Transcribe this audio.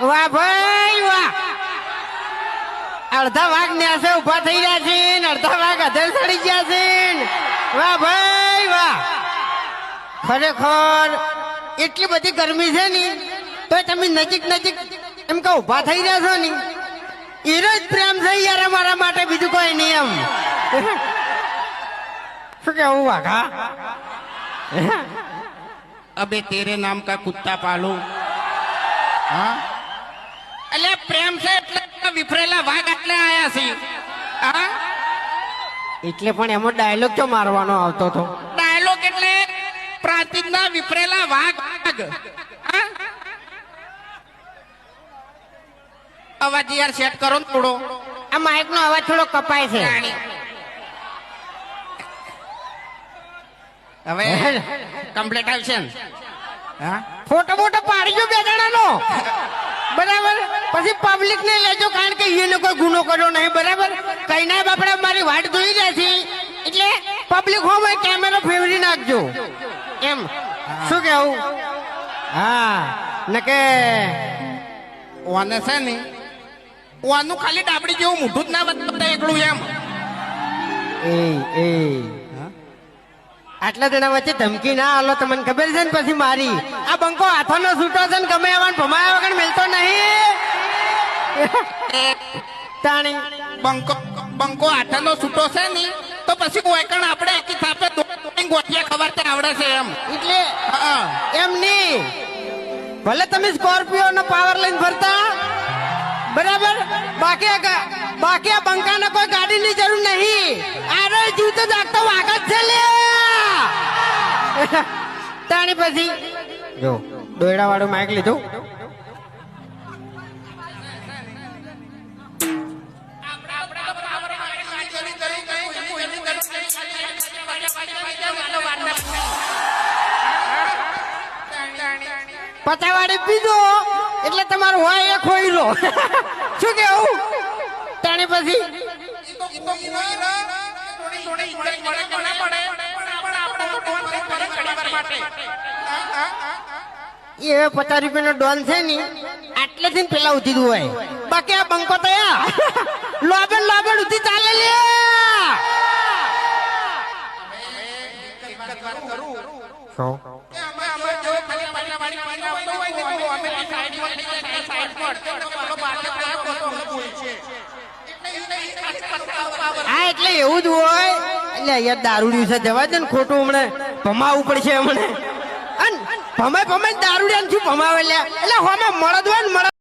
વાહ ભાઈ વાહ. અડધા વાઘ ન્યાસે ઊભા થઈ ગયા છે અડધા વાઘ અધર ચડી ગયા છે. વાહ ભાઈ વાહ. ખરેખર એટલી બધી ગરમી છે ને તો તમે નજીક નજીક એમ કે ઊભા થઈ રહ્યા છો ને. એનો જ પ્રેમ છે યાર અમારા માટે, બીજું કોઈ નહીં એમ. શું કેવું વાઘા અબે, તેરે નામ કા કુત્તા પાલો. હા? એટલે પ્રેમ છે એટલે વિફરેલા વાઘ એટલે આયા છે. હા? એટલે પણ એમાં ડાયલોગ તો મારવાનો આવતો હતો ડાયલોગ એટલે પ્રાતિજ્ઞા વિફરેલા વાઘ વાઘ? અવાજ યાર સેટ કરો ને થોડો. આ માઇક નો અવાજ થોડો કપાય છે. હવે કમ્પ્લીટ આવશે હા? ફોટો મોટો પાડીજો બે જણાનો. બરાબર? પછી પબ્લિક ને લેજો, કારણ કે એને કોઈ ગુનો કર્યો નહીં, બરાબર? કઈ ના, બાપડા, મારી વાટ જોઈ રહ્યા છે. એટલે પબ્લિક હોમ કેમેરો ફેરવી નાખજો. એમ. શું કેવું? હા. નકે ઓને છે ને, ઓનું ખાલી ડાબડી જેવું મોઢું જ ના બધા એકલું એમ. એ એ. આટલા જણા વચ્ચે ધમકી ના આલો, તમને ખબર છે ને? પછી મારી આ બંકો હાથોનો છૂટો છે ને, ગમે એવા ભમાયા વગર મેલતો નહીં તાણી બંકો બંકો આઠાનો છૂટો છે ને તો પછી કોઈકણ આપણે એકી થાપે ગોઠિયા ખબર આવડે છે એમ. એટલે હા. એમ નહીં. ભલે તમે સ્કોર્પિયો નો પાવર લઈને ફરતા બરાબર? બાકી બાકી આ બંકાને કોઈ ગાડીની જરૂર નહીં. આરે જીવતો જાગતો જ છે લે તાણી પછી જો દોયડા વાળું માઇક લીધું પચાવાડી પીધો એટલે તમારું હોય એ ખોઈ લો શું કેવું તાણી પછી? એ પચાસ રૂપિયાનો ડોન છે ને આટલેથી ને પેલા ઉધી હોય બાકી આ બંકો તયા લોબેલ લોબેલ ઉધી ચાલે લે. શું? હા, એટલે એવું જ હોય. એટલે અહીંયા દારૂડિયું છે જવા દે ને ખોટું હમણે. ભમાવવું પડશે હમણે. અને ભમાય ભમાય દારૂડિયા શું ભમાવે એટલે હોમે મળદ હોય ને મળદ